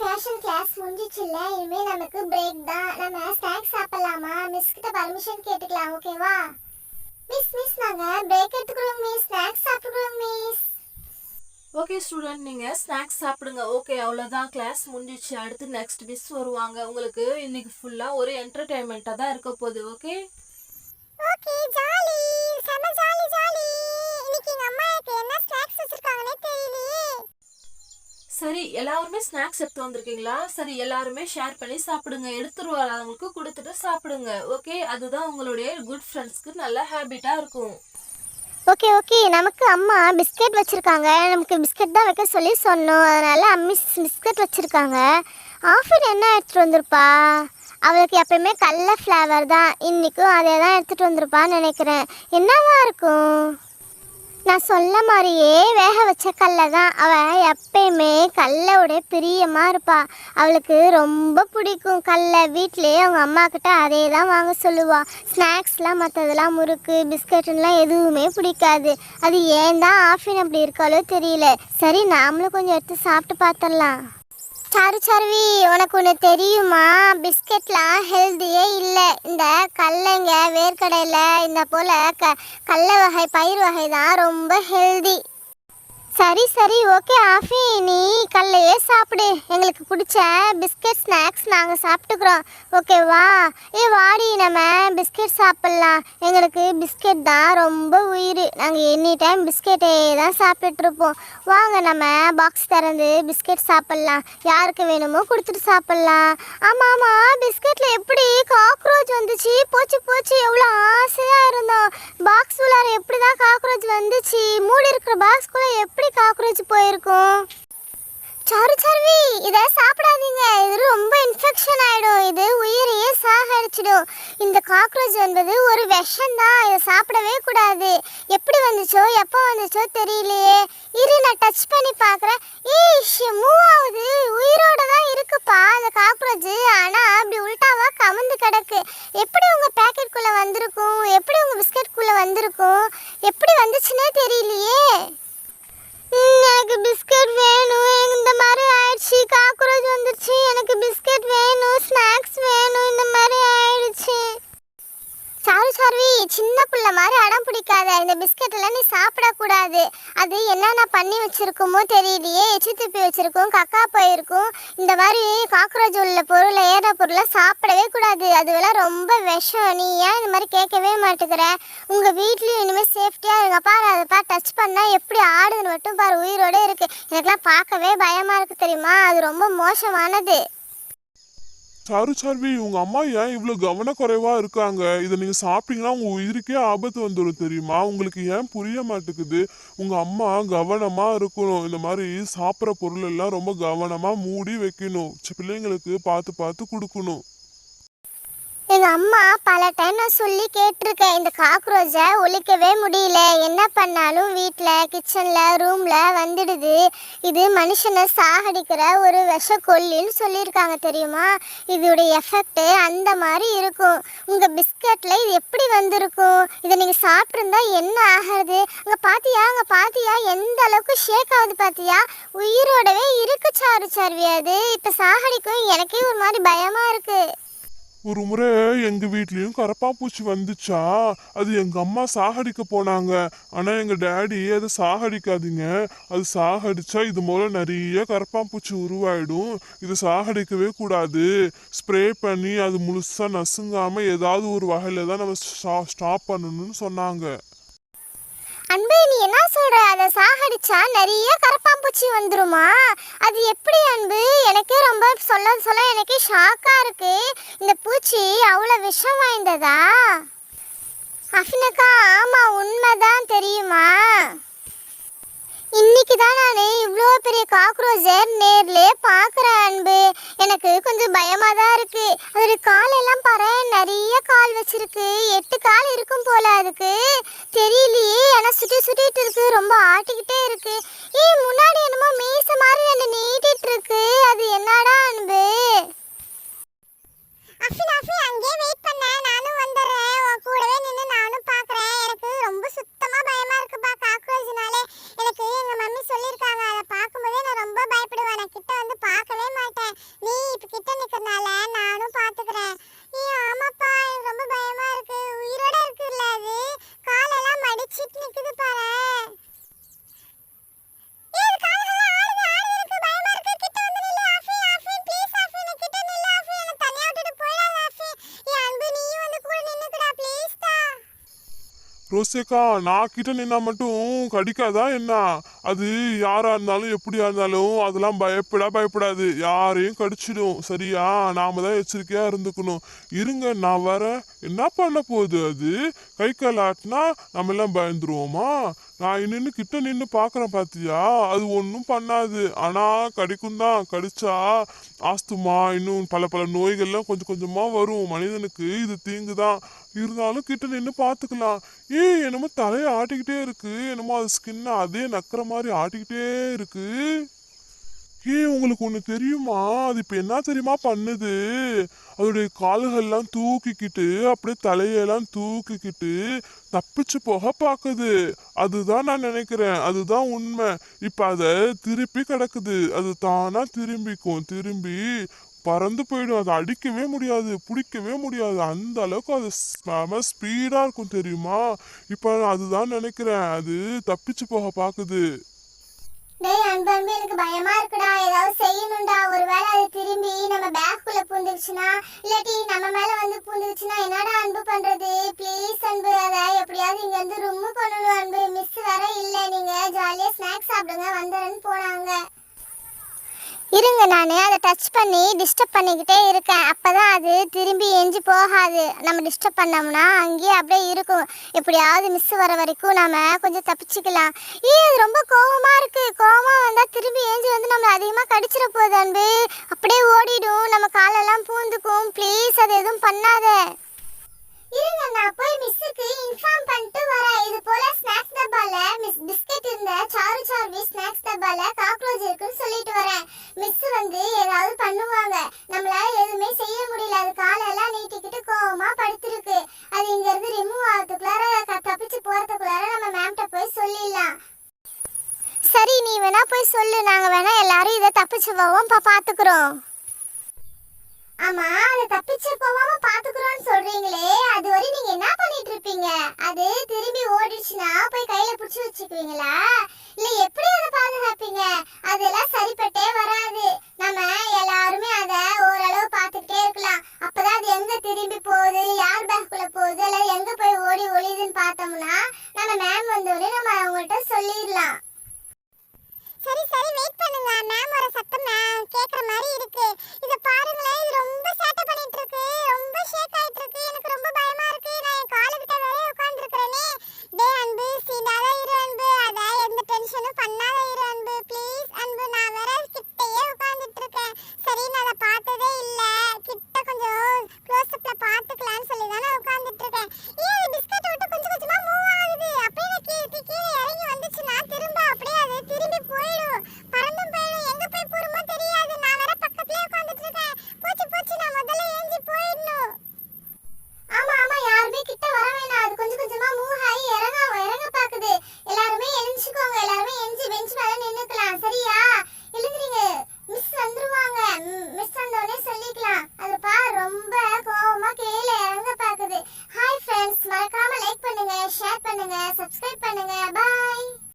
Fashion class முடிஞ்சிச்சுல்ல இனிமே நமக்கு break தான். நம்ம ஸ்நாக்ஸ் சாப்பிடலாமா? மிஸ் கிட்ட பர்மிஷன் கேட்டுக்கலாம் ஓகேவா மிஸ் மிஸ் நாங்க பிரேக் எடுத்துக்கிறோம் மிஸ் ஸ்நாக்ஸ் சாப்பிடுறோம் மிஸ் ஓகே ஸ்டூடெண்ட் நீங்கள் ஸ்நாக்ஸ் சாப்பிடுங்க. ஓகே அவ்வளோதான் கிளாஸ் முடிஞ்சிச்சு அடுத்து நெக்ஸ்ட் மிஸ் வருவாங்க. உங்களுக்கு இன்னைக்கு ஃபுல்லாக ஒரு என்டர்டைன்மெண்ட்டாக தான் இருக்க போகுது ஓகே ஓகே ஜாலி செம ஜாலி ஜாலி இன்னைக்கு எங்க அம்மா எனக்கு என்ன ஸ்நாக்ஸ் வச்சிருக்காங்கன்னே தெரியலையே. சரி எல்லாருமே ஸ்நாக்ஸ் எடுத்து வந்திருக்கீங்களா? சரி எல்லாருமே ஷேர் பண்ணி சாப்பிடுங்க. எடுத்துட்டு வராதவங்களுக்கு கொடுத்துட்டு சாப்பிடுங்க. ஓகே அதுதான் உங்களுடைய குட் ஃப்ரெண்ட்ஸ்க்கு நல்ல ஹேபிட்டாக இருக்கும். ஓகே ஓகே நமக்கு அம்மா பிஸ்கெட் வச்சுருக்காங்க. நமக்கு பிஸ்கெட் தான் வைக்க சொல்லி சொன்னோம். அதனால் அம்மி பிஸ்கட் வச்சுருக்காங்க. ஆஃபர் என்ன எடுத்துகிட்டு வந்திருப்பா? அவளுக்கு எப்பயுமே கடல ஃப்ளேவர் தான். இன்றைக்கும் அதே தான் எடுத்துகிட்டு வந்திருப்பான்னு நினைக்கிறேன். என்னவா இருக்கும்? நான் சொல்ல மாதிரியே வேக வச்ச கல்லை தான் அவள் எப்பயுமே கடலோட பிரியமாக இருப்பாள் அவளுக்கு ரொம்ப பிடிக்கும் கடல வீட்டிலேயே அவங்க அம்மாக்கிட்ட அதே தான் வாங்க சொல்லுவாள் ஸ்நாக்ஸ்லாம் மற்றதெல்லாம் முறுக்கு பிஸ்கட்டுலாம் எதுவுமே பிடிக்காது. அது ஏன் தான் ஆஃபின் அப்படி இருக்காளோ தெரியல. சரி நாமளும் கொஞ்சம் எடுத்து சாப்பிட்டு பார்த்துடலாம் சாரு சாருவி உனக்கு ஒன்று தெரியுமா? பிஸ்கெட்லாம் ஹெல்த்தியே இல்லை. இந்த கடலைங்க வேர்க்கடையில் இந்த போல் க கடல வகை பயிர் வகை தான் ரொம்ப ஹெல்தி சரி சரி ஓகே ஆஃபி. நீ கல்லையே சாப்பிடு. எங்களுக்கு பிடிச்ச பிஸ்கட் ஸ்நாக்ஸ் நாங்கள் சாப்பிட்டுக்கிறோம். ஓகேவா ஏ வாடி நம்ம பிஸ்கெட் சாப்பிட்லாம். எங்களுக்கு பிஸ்கெட் தான் ரொம்ப உயிர். நாங்கள் எனி டைம் பிஸ்கெட்டே தான் சாப்பிட்டுட்ருப்போம் வாங்க நம்ம பாக்ஸ் திறந்து பிஸ்கெட் சாப்பிட்லாம். யாருக்கு வேணுமோ கொடுத்துட்டு சாப்பிட்லாம். ஆமாம் ஆமாம் பிஸ்கெட்டில் எப்படி காக்ரோச் வந்துச்சு? போச்சு போச்சு. எவ்வளோ ஆசையாக இருந்தோம். பாக்ஸ் உள்ளார எப்படி தான் காக்ரோச் வந்துச்சு? மூடி இருக்கிற பாக்ஸ்குள்ளே எப்படி காக்ரோச் போயிருக்கும்? சாரு சாருவி இதை சாப்பிடாதீங்க. இது ரொம்ப இன்ஃபெக்ஷன் ஆயிடும். இது உயிரையே சாகடிச்சிடும். இந்த காக்ரோச் என்பது ஒரு விஷம் தான். இதை சாப்பிடவே கூடாது. எப்படி வந்துச்சோ எப்போ வந்துச்சோ தெரியலையே. இரு நான் டச் பண்ணி பார்க்குறேன். ஈஷ் மூவ் ஆகுது. உயிரோட தான் இருக்குப்பா அந்த காக்ரோச். ஆனால் அப்படி உல்டாவா கமந்து கிடக்கு. எப்படி உங்கள் பேக்கெட்குள்ளே வந்திருக்கும்? எப்படி உங்கள் பிஸ்கெட்குள்ளே வந்திருக்கும்? எப்படி வந்துச்சுன்னே தெரியலையே. எனக்கு பிஸ்கட் வேணும். இந்த மாதிரி பிடிக்காத பிஸ்கட் எல்லாம் நீ சாப்பிடக்கூடாது அது என்னென்ன பண்ணி வச்சிருக்குமோ தெரியலையே. எச்சி துப்பி வச்சிருக்கும் கக்கா போயிருக்கும். இந்த மாதிரி காக்ரோஜ் உள்ள பொருளை ஏற பொருளை சாப்பிடவே கூடாது. அதுவெல்லாம் ரொம்ப விஷம். நீ ஏன் இந்த மாதிரி கேட்கவே மாட்டேங்கிற? உங்க வீட்லயும் இனிமேல் சேஃப்டியா இருங்க. பாரு அதை பாரு டச் பண்ணா எப்படி ஆடுதுன்னு மட்டும் பாரு. உயிரோட இருக்கு. எனக்குலாம் பார்க்கவே பயமா இருக்கு தெரியுமா? அது ரொம்ப மோசமானது. சாரு சார்வி உங்க அம்மா ஏன் இவ்வளவு கவனக்குறைவா இருக்காங்க? இதை நீங்க சாப்பிட்டீங்கன்னா உங்க உயிருக்கே ஆபத்து வந்துடும் தெரியுமா? உங்களுக்கு ஏன் புரிய மாட்டேங்குது? உங்க அம்மா கவனமா இருக்கணும். இந்த மாதிரி சாப்பிட்ற பொருள் எல்லாம் ரொம்ப கவனமா மூடி வைக்கணும். பிள்ளைங்களுக்கு பார்த்து பார்த்து கொடுக்கணும். எங்க அம்மா பல டைம் நான் சொல்லி கேட்டிருக்கேன். இந்த காக்ரோச்சை ஒழிக்கவே முடியல. என்ன பண்ணாலும் வீட்டில் கிச்சனில் ரூமில் வந்துடுது. இது மனுஷனை சாகடிக்கிற ஒரு விஷ கொல்லின்னு சொல்லியிருக்காங்க தெரியுமா? இதோடைய எஃபெக்ட் அந்த மாதிரி இருக்கும். உங்கள் பிஸ்கட்டில் இது எப்படி வந்திருக்கும்? இதை நீங்கள் சாப்பிட்ருந்தா என்ன ஆகிறது? அங்கே பார்த்தியா அங்கே பார்த்தியா எந்த அளவுக்கு ஷேக் ஆகுது பார்த்தியா உயிரோடவே இருக்கு சாரு சார்வி. அது இப்போ சாகடிக்கும். எனக்கே ஒரு மாதிரி பயமாக இருக்குது ஒரு முறை எங்க வீட்லயும் கரப்பாம்பூச்சி வந்துச்சா? அது எங்க அம்மா சாகடிக்க போனாங்க. ஆனா எங்க டேடி அதை சாகடிக்காதீங்க. அது சாகடிச்சா இது மூல நிறைய கரப்பாம்பூச்சி உருவாயிடும். இது சாகடிக்கவே கூடாது. ஸ்ப்ரே பண்ணி அது முழுசா நசுங்காம ஏதாவது ஒரு வகையில தான் நம்ம ஸ்டாப் பண்ணணும்னு சொன்னாங்க. அன்பு நீ என்ன சொல்ற? அதை சாகடிச்சா நிறைய கரப்பாம்பூச்சி வந்துருமா? அது எப்படி அன்பு? எனக்கே ரொம்ப சொல்ல சொல்ல எனக்கே ஷாக்கா இருக்கு. இந்த பூச்சி அவ்வளோ விஷம் வாய்ந்ததா? அஃபினக்கா ஆமா உண்மைதான் தெரியுமா? இன்னைக்கு தான் நான் இவ்வளோ பெரிய காக்ரோச்சை நேர்லேயே பார்க்க எனக்கு கொஞ்சம் பயமா தான் இருக்கு. அதோட காலெல்லாம் பாரு நிறைய கால் வச்சிருக்கு. எட்டு கால் இருக்கும் போல அதுக்கு. தெரியலையே. ஆனா சுட்டி சுட்டிட்டு இருக்கு. ரொம்ப ஆட்டிக்கிட்டே இருக்கு. ஏ முன்னாடி என்னமோ மீச மாதிரி ரோசேக்கா நான் கிட்ட நின்னா மட்டும் கடிக்காதா என்ன? அது யாரா இருந்தாலும் எப்படியா இருந்தாலும் அதெல்லாம் பயப்படா பயப்படாது. யாரையும் கடிச்சிடும். சரியா? நாம தான் எச்சரிக்கையா இருந்துக்கணும். இருங்க நான் வரேன். என்ன பண்ண போகுது அது? கை கால் ஆட்டினா நம்ம எல்லாம் பயந்துருவோமா? நான் நின்று கிட்ட நின்று பார்க்குறேன் பார்த்தியா அது ஒன்றும் பண்ணாது. ஆனால் கடிக்கும் தான். கடிச்சா ஆஸ்துமா இன்னும் பல பல நோய்கள்லாம் கொஞ்சம் கொஞ்சமாக வரும். மனிதனுக்கு இது தீங்கு தான் இருந்தாலும் கிட்ட நின்று பார்த்துக்கலாம் ஏய் என்னமோ தலையை ஆட்டிக்கிட்டே இருக்கு. என்னமோ அது ஸ்கின்னை அதே நக்கிற மாதிரி ஆட்டிக்கிட்டே இருக்கு. ஏ உங்களுக்கு ஒன்று தெரியுமா? அது இப்போ என்ன தெரியுமா பண்ணுது? அதோடைய கால்கள்லாம் தூக்கிக்கிட்டு அப்படியே தலையெல்லாம் தூக்கிக்கிட்டு தப்பிச்சு போக பார்க்குது அதுதான் நான் நினைக்கிறேன். அதுதான் உண்மை. இப்போ அதை திருப்பி கிடக்குது. அது தானா திரும்பிக்கும். திரும்பி பறந்து போயிடும். அதை அடிக்கவே முடியாது. பிடிக்கவே முடியாது. அந்த அளவுக்கு அது செம ஸ்பீடாக இருக்கும் தெரியுமா? இப்போ நான் அதுதான் நினைக்கிறேன். அது தப்பிச்சு போக பார்க்குது டேய் அன்பன்பு எனக்கு பயமா இருக்குடா. ஏதாவது செய்யணும்டா. ஒருவேளை அது திரும்பி நம்ம பேக்குள்ள பூந்துருச்சுன்னா இல்லாட்டி நம்ம மேல வந்து பூந்துருச்சுன்னா என்னடா அன்பு பண்றது? ப்ளீஸ் அன்பு. அதை எப்படியாவது இங்க இருந்து ரிமூவ் பண்ணணும் அன்பு. மிஸ் வேற இல்ல. நீங்க ஜாலியா ஸ்நாக்ஸ் சாப்பிடுங்க. வந்துடுறேன்னு போனாங்க. இருங்க நான் அதை டச் பண்ணி டிஸ்டர்ப் பண்ணிக்கிட்டே இருக்கேன். அப்போ தான் அது திரும்பி எஞ்சி போகாது. நம்ம டிஸ்டர்ப் பண்ணோம்னா அங்கேயே அப்படியே இருக்கும். எப்படியாவது மிஸ் வர வரைக்கும் நாம் கொஞ்சம் தப்பிச்சுக்கலாம். ஏ அது ரொம்ப கோபமாக இருக்குது கோபமாக வந்தால் திரும்பி ஏஞ்சி வந்து நம்ம அதிகமாக கடிச்சிட போகுது அன்பு. அப்படியே ஓடிடும். நம்ம காலெல்லாம் பூந்துக்கும். ப்ளீஸ் அது எதுவும் பண்ணாத. இருங்க நான் போய் மிஸ்ஸுக்கு இன்ஃபார்ம் பண்ணிட்டு வரேன். இது போல ஸ்நாக்ஸ் டப்பால மிஸ் பிஸ்கட் இருந்த சாரு சார்வி ஸ்நாக்ஸ் டப்பால காக்ரோச் இருக்குன்னு சொல்லிட்டு வரேன். மிஸ் வந்து ஏதாவது பண்ணுவாங்க. நம்மளால எதுவுமே செய்ய முடியல. அது காலெல்லாம் நீட்டிக்கிட்டு கோவமா படுத்திருக்கு. அது இங்க இருந்து ரிமூவ் ஆகிறதுக்குள்ளார தப்பிச்சு போறதுக்குள்ளார நம்ம மேம்கிட்ட போய் சொல்லிடலாம். சரி நீ வேணா போய் சொல்லு. நாங்க வேணா எல்லாரும் இதை தப்பிச்சு போவோம். பாத்துக்கிறோம். ஆமா அதை தப்பிச்சு போவோம். பண்ணிட்டு அது திரும்பி ஓடிடுச்சுன்னா போய் கையில புடிச்சு வச்சுக்குவீங்களா? இல்ல எப்படி அதை பாதுகாப்பீங்க? அதெல்லாம் சரிப்பட்டே வராது. நம்ம எல்லாருமே அத ஓரளவு பார்த்துக்கிட்டே இருக்கலாம். அப்பதான் அது எங்க திரும்பி போகுது? யார் பேக்குள்ள போகுது? அல்லது எங்க போய் ஓடி ஒளியுதுன்னு பார்த்தோம்னா நம்ம மேம் வந்தோடனே நம்ம அவங்கள்ட்ட சொல்லிடலாம். சரி சரி வெயிட் பண்ணுங்க. மேம் வர சத்தம் நான் கேக்குற மாதிரி இருக்கு. இத பாருங்களேன். இது ரொம்ப சேட்டை பண்ணிட்டு இருக்கு. ரொம்ப ஷேக் ஆயிட்டு இருக்கு. எனக்கு ரொம்ப பயமா